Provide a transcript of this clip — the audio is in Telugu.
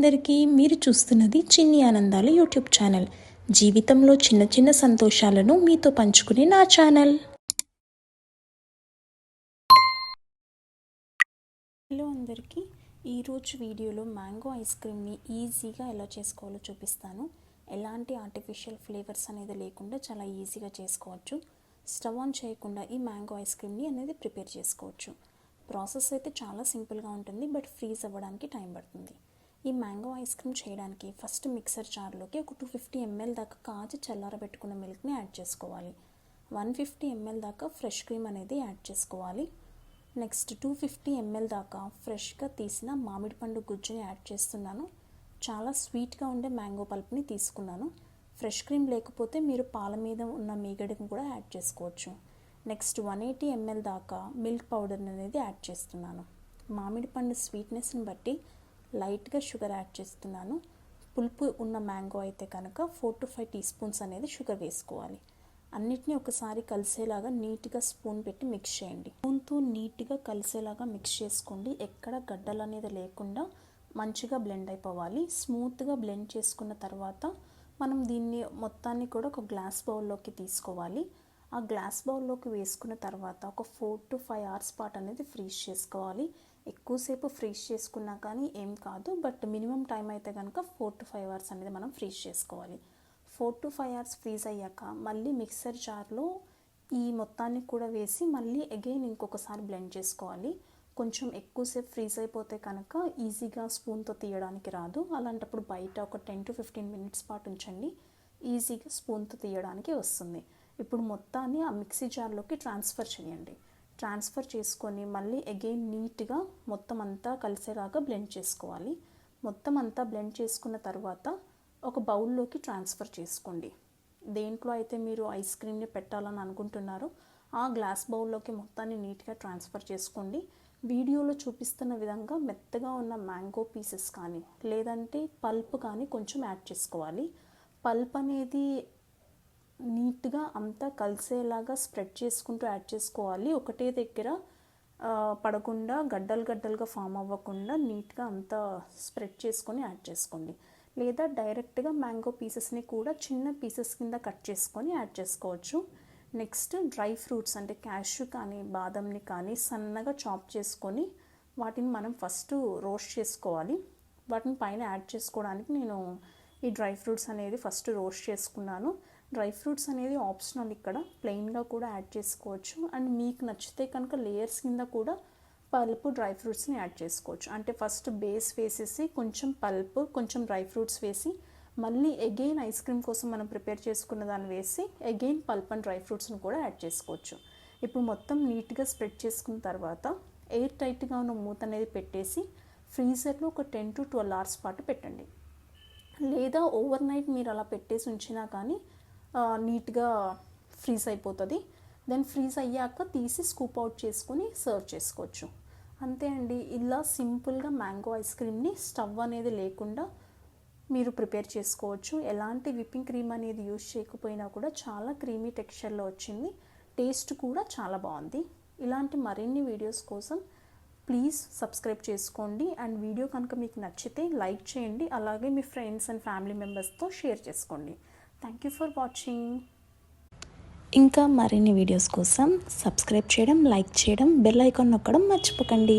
అందరికీ మీరు చూస్తున్నది చిన్ని ఆనందాలు యూట్యూబ్ ఛానల్. జీవితంలో చిన్న చిన్న సంతోషాలను మీతో పంచుకునే నా ఛానల్. హలో అందరికీ ఈరోజు వీడియోలో మ్యాంగో ఐస్ క్రీమ్ని ఈజీగా ఎలా చేసుకోవాలో చూపిస్తాను. ఎలాంటి ఆర్టిఫిషియల్ ఫ్లేవర్స్ అనేది లేకుండా చాలా ఈజీగా చేసుకోవచ్చు. స్టవ్ ఆన్ చేయకుండా ఈ మ్యాంగో ఐస్ క్రీమ్ని అనేది ప్రిపేర్ చేసుకోవచ్చు. ప్రాసెస్ అయితే చాలా సింపుల్గా ఉంటుంది బట్ ఫ్రీజ్ అవ్వడానికి టైం పడుతుంది. ఈ మ్యాంగో ఐస్ క్రీమ్ చేయడానికి ఫస్ట్ మిక్సర్ జార్లోకి ఒక టూ ఫిఫ్టీ ఎంఎల్ దాకా కాచి చల్లారబెట్టుకున్న మిల్క్ని యాడ్ చేసుకోవాలి. వన్ ఫిఫ్టీ ఎంఎల్ దాకా ఫ్రెష్ క్రీమ్ అనేది యాడ్ చేసుకోవాలి. నెక్స్ట్ టూ ఫిఫ్టీ ఎంఎల్ దాకా ఫ్రెష్గా తీసిన మామిడి పండు గుజ్జుని యాడ్ చేస్తున్నాను. చాలా స్వీట్గా ఉండే మ్యాంగో పల్ప్ని తీసుకున్నాను. ఫ్రెష్ క్రీమ్ లేకపోతే మీరు పాల మీద ఉన్న మీగడిని కూడా యాడ్ చేసుకోవచ్చు. నెక్స్ట్ వన్ ఎయిటీ ఎంఎల్ దాకా మిల్క్ పౌడర్ అనేది యాడ్ చేస్తున్నాను. మామిడి పండు స్వీట్నెస్ని బట్టి లైట్గా షుగర్ యాడ్ చేస్తున్నాను. పులుపు ఉన్న మ్యాంగో అయితే కనుక four to five teaspoons అనేది షుగర్ వేసుకోవాలి. అన్నిటినీ ఒకసారి కలిసేలాగా నీట్గా స్పూన్ పెట్టి మిక్స్ చేయండి. స్పూన్తో నీట్గా కలిసేలాగా మిక్స్ చేసుకోండి. ఎక్కడ గడ్డలు అనేది లేకుండా మంచిగా బ్లెండ్ అయిపోవాలి. స్మూత్గా బ్లెండ్ చేసుకున్న తర్వాత మనం దీన్ని మొత్తాన్ని కూడా ఒక గ్లాస్ బౌల్లోకి తీసుకోవాలి. ఆ గ్లాస్ బౌల్లోకి వేసుకున్న తర్వాత ఒక ఫోర్ టు ఫైవ్ అవర్స్ పాటు అనేది ఫ్రీజ్ చేసుకోవాలి. ఎక్కువసేపు ఫ్రీజ్ చేసుకున్నా కానీ ఏం కాదు. బట్ మినిమం టైం అయితే కనుక ఫోర్ టు ఫైవ్ అవర్స్ అనేది మనం ఫ్రీజ్ చేసుకోవాలి. Four to five hours freeze అయ్యాక మళ్ళీ మిక్సర్ జార్లో ఈ మొత్తాన్ని కూడా వేసి మళ్ళీ అగైన్ ఇంకొకసారి బ్లెండ్ చేసుకోవాలి. కొంచెం ఎక్కువసేపు ఫ్రీజ్ అయిపోతే కనుక ఈజీగా స్పూన్తో తీయడానికి రాదు. అలాంటప్పుడు బయట ఒక టెన్ టు ఫిఫ్టీన్ మినిట్స్ పాటు ఉంచండి. ఈజీగా స్పూన్తో తీయడానికి వస్తుంది. ఇప్పుడు మొత్తాన్ని ఆ మిక్సీ జార్లోకి ట్రాన్స్ఫర్ చేయండి. ట్రాన్స్ఫర్ చేసుకొని మళ్ళీ అగైన్ నీట్గా మొత్తం అంతా కలిసేలాగా బ్లెండ్ చేసుకోవాలి. మొత్తం అంతా బ్లెండ్ చేసుకున్న తర్వాత ఒక బౌల్లోకి ట్రాన్స్ఫర్ చేసుకోండి. దేంట్లో అయితే మీరు ఐస్ క్రీమ్ని పెట్టాలని అనుకుంటున్నారో ఆ గ్లాస్ బౌల్లోకి మొత్తాన్ని నీట్గా ట్రాన్స్ఫర్ చేసుకోండి. వీడియోలో చూపిస్తున్న విధంగా మెత్తగా ఉన్న మ్యాంగో పీసెస్ కానీ లేదంటే పల్ప్ కానీ కొంచెం యాడ్ చేసుకోవాలి. పల్ప్ అనేది నీట్గా అంతా కలిసేలాగా స్ప్రెడ్ చేసుకుంటూ యాడ్ చేసుకోవాలి. ఒకటే దగ్గర పడకుండా గడ్డలు గడ్డలుగా ఫామ్ అవ్వకుండా నీట్గా అంతా స్ప్రెడ్ చేసుకొని యాడ్ చేసుకోండి. లేదా డైరెక్ట్గా మ్యాంగో పీసెస్ని కూడా చిన్న పీసెస్ కింద కట్ చేసుకొని యాడ్ చేసుకోవచ్చు. నెక్స్ట్ డ్రై ఫ్రూట్స్ అంటే క్యాష్యూ కానీ బాదంని కానీ సన్నగా చాప్ చేసుకొని వాటిని మనం ఫస్ట్ రోస్ట్ చేసుకోవాలి. వాటిని పైన యాడ్ చేసుకోవడానికి నేను ఈ డ్రై ఫ్రూట్స్ అనేది ఫస్ట్ రోస్ట్ చేసుకున్నాను. డ్రై ఫ్రూట్స్ అనేది ఆప్షనల్ ఇక్కడ. ప్లెయిన్గా కూడా యాడ్ చేసుకోవచ్చు. అండ్ మీకు నచ్చితే కనుక లేయర్స్ కింద కూడా పల్పు డ్రై ఫ్రూట్స్ని యాడ్ చేసుకోవచ్చు. అంటే ఫస్ట్ బేస్ వేసేసి కొంచెం పల్ప్ కొంచెం డ్రై ఫ్రూట్స్ వేసి మళ్ళీ అగైన్ ఐస్ క్రీమ్ కోసం మనం ప్రిపేర్ చేసుకున్న దాన్ని వేసి అగైన్ పల్ప్ అండ్ డ్రై ఫ్రూట్స్ని కూడా యాడ్ చేసుకోవచ్చు. ఇప్పుడు మొత్తం నీట్గా స్ప్రెడ్ చేసుకున్న తర్వాత ఎయిర్ టైట్గా ఉన్న మూత అనేది పెట్టేసి ఫ్రీజర్లో ఒక టెన్ టు ట్వెల్వ్ అవర్స్ పాటు పెట్టండి. లేదా ఓవర్ నైట్ మీరు అలా పెట్టేసి ఉంచినా కానీ నీట్గా ఫ్రీజ్ అయిపోతుంది. దెన్ ఫ్రీజ్ అయ్యాక తీసి స్కూప్ అవుట్ చేసుకుని సర్వ్ చేసుకోవచ్చు. అంతే అండి. ఇలా సింపుల్గా మ్యాంగో ఐస్ క్రీమ్ని స్టవ్ అనేది లేకుండా మీరు ప్రిపేర్ చేసుకోవచ్చు. ఎలాంటి విప్పింగ్ క్రీమ్ అనేది యూజ్ చేయకపోయినా కూడా చాలా క్రీమీ టెక్స్చర్లో వచ్చింది. టేస్ట్ కూడా చాలా బాగుంది. ఇలాంటి మరిన్ని వీడియోస్ కోసం ప్లీజ్ సబ్స్క్రైబ్ చేసుకోండి. అండ్ వీడియో కనుక మీకు నచ్చితే లైక్ చేయండి. అలాగే మీ ఫ్రెండ్స్ అండ్ ఫ్యామిలీ మెంబర్స్తో షేర్ చేసుకోండి. థ్యాంక్ యూ ఫర్ వాచింగ్ ఇంకా మరిన్ని వీడియోస్ కోసం సబ్స్క్రైబ్ చేయడం లైక్ చేయడం బెల్ ఐకాన్ నొక్కడం మర్చిపోకండి.